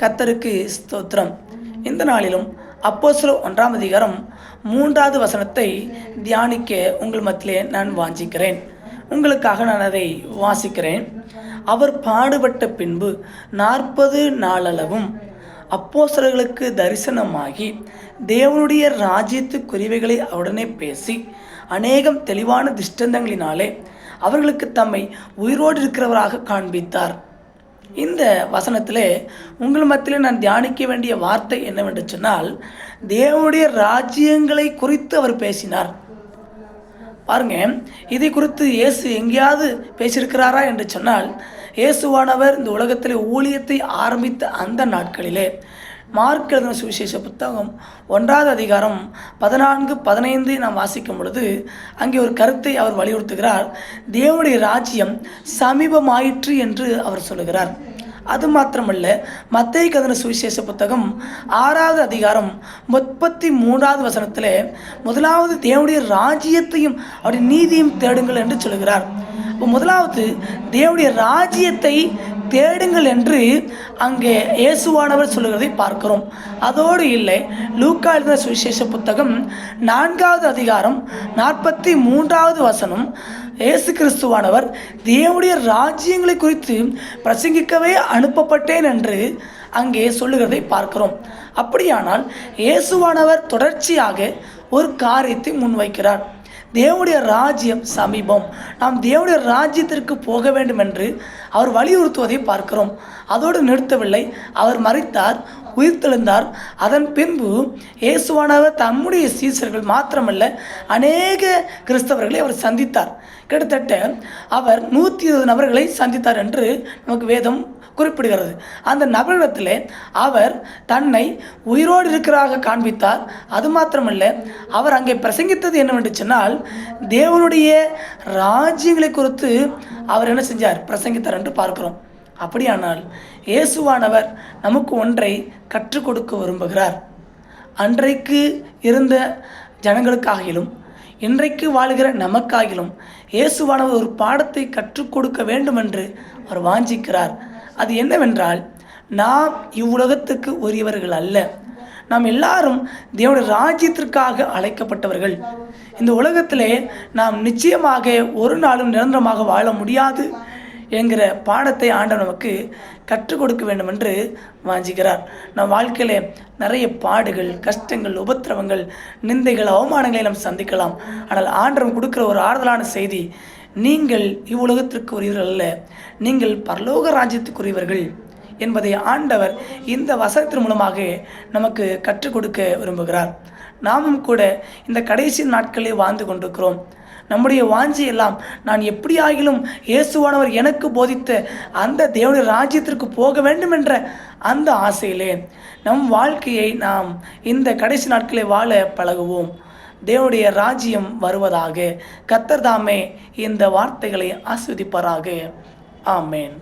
கத்தருக்கு ஸ்தோத்திரம். இந்த நாளிலும் அப்போ ஒன்றாம் அதிகாரம் மூன்றாவது வசனத்தை தியானிக்க உங்கள் மத்தியிலே நான் வாஞ்சிக்கிறேன். உங்களுக்காக நான் அதை வாசிக்கிறேன். அவர் பாடுபட்ட பின்பு நாற்பது நாளளவும் அப்போசலர்களுக்கு தரிசனமாகி தேவனுடைய ராஜ்யத்து குறிவைகளை அவருடனே பேசி அநேகம் தெளிவான திஷ்டந்தங்களினாலே அவர்களுக்கு தம்மை உயிரோடு இருக்கிறவராக காண்பித்தார். இந்த வசனத்திலே உங்கள் மத்தியில் நான் தியானிக்க வேண்டிய வார்த்தை என்னவென்று சொன்னால் தேவனுடைய ராஜ்யங்களை குறித்து அவர் பேசினார். பாருங்க இதை குறித்து இயேசு எங்கேயாவது பேசியிருக்கிறாரா என்று சொன்னால் இயேசுவானவர் இந்த உலகத்தில் ஊழியத்தை ஆரம்பித்த அந்த நாட்களிலே மார்க் எழுதின சுவிசேஷ புத்தகம் ஒன்றாவது அதிகாரம் பதினான்கு பதினைந்து நாம் வாசிக்கும் பொழுது அங்கே ஒரு கருத்தை அவர் வலியுறுத்துகிறார். தேவனுடைய ராஜ்யம் சமீபமாயிற்று என்று அவர் சொல்லுகிறார். அது மாத்திரமல்ல மத்திய கதன சுவிசேஷ புத்தகம் ஆறாவது அதிகாரம் முப்பத்தி மூன்றாவது வசனத்தில் முதலாவது தேவனுடைய ராஜ்யத்தையும் அவருடைய நீதியும் தேடுங்கள் என்று சொல்கிறார் இப்போ முதலாவது தேவனுடைய ராஜ்யத்தை தேடுங்கள் என்று அங்கே இயேசுவானவர் சொல்லுகிறதை பார்க்கிறோம். அதோடு இல்லை லூக்கா எழுதின சுவிசேஷ புத்தகம் நான்காவது அதிகாரம் நாற்பத்தி மூன்றாவது வசனம். இயேசு கிறிஸ்துவானவர் தேவனுடைய ராஜ்யங்களை குறித்து பிரசங்கிக்கவே அனுப்பப்பட்டேன் என்று அங்கே சொல்லுகிறதை பார்க்கிறோம். அப்படியானால் இயேசுவானவர் தொடர்ச்சியாக ஒரு காரியத்தை முன்வைக்கிறார். தேவனுடைய ராஜ்யம் சமீபம். நாம் தேவனுடைய ராஜ்யத்திற்கு போக வேண்டும் என்று அவர் வலியுறுத்துவதை பார்க்கிறோம். அதோடு நிறுத்தவில்லை. அவர் மறித்தார். உயிர்த்தெழுந்தார். அதன் பின்பு இயேசுவானவர் தம்முடைய சீசர்கள் மாத்திரமல்ல அநேக கிறிஸ்தவர்களை அவர் சந்தித்தார். கிட்டத்தட்ட அவர் நூற்றி இருபது நபர்களை சந்தித்தார் என்று நமக்கு வேதம் குறிப்பிடுகிறது. அந்த நபரிடத்தில் அவர் தன்னை உயிரோடு இருக்கிறாக காண்பித்தார். அது மாத்திரமல்ல அவர் அங்கே பிரசங்கித்தது என்னவென்று சொன்னால் தேவனுடைய ராஜ்யங்களை குறித்து அவர் என்ன செஞ்சார்? பிரசங்கித்தார் என்று பார்க்கிறோம். அப்படியானால் இயேசுவானவர் நமக்கு ஒன்றை கற்றுக் கொடுக்க விரும்புகிறார். அன்றைக்கு இருந்த ஜனங்களுக்காகிலும் இன்றைக்கு வாழ்கிற நமக்காகிலும் இயேசுவானவர் ஒரு பாடத்தை கற்றுக் கொடுக்க வேண்டும் என்று அவர் வாஞ்சிக்கிறார். அது என்னவென்றால் நாம் இவ்வுலகத்துக்கு உரியவர்கள் அல்ல. நாம் எல்லாரும் தேவனுடைய ராஜ்யத்திற்காக அழைக்கப்பட்டவர்கள். இந்த உலகத்திலே நாம் நிச்சயமாக ஒரு நாளும் நிரந்தரமாக வாழ முடியாது. என்கிற பாடத்தை ஆண்டவர் நமக்கு கற்றுக் கொடுக்க வேண்டும் என்று வாஞ்சிக்கிறார் நம் வாழ்க்கையில் நிறைய பாடுகள் கஷ்டங்கள் உபத்திரவங்கள் நிந்தைகள் அவமானங்களை நாம் சந்திக்கலாம். ஆனால் ஆண்டவன் கொடுக்குற ஒரு ஆறுதலான செய்தி நீங்கள் இவ்வுலகத்திற்கு உரியவர்கள் அல்ல நீங்கள் பரலோக ராஜ்யத்துக்குரியவர்கள் என்பதை ஆண்டவர் இந்த வசனத்தின் மூலமாக நமக்கு கற்றுக் கொடுக்க விரும்புகிறார். நாமும் கூட இந்த கடைசி நாட்களில் வாழ்ந்து கொண்டிருக்கிறோம். நம்முடைய வாஞ்சி எல்லாம் நான் எப்படி ஆகிலும் இயேசுவானவர் எனக்கு போதித்த அந்த தேவனுடைய ராஜ்யத்திற்கு போக வேண்டும் என்ற அந்த ஆசையிலே நம் வாழ்க்கையை நாம் இந்த கடைசி நாட்களை வாழ பழகுவோம். தேவனுடைய ராஜ்யம் வருவதாக கத்தர்தாமே இந்த வார்த்தைகளை ஆஸ்வதிப்பாராக. ஆமேன்.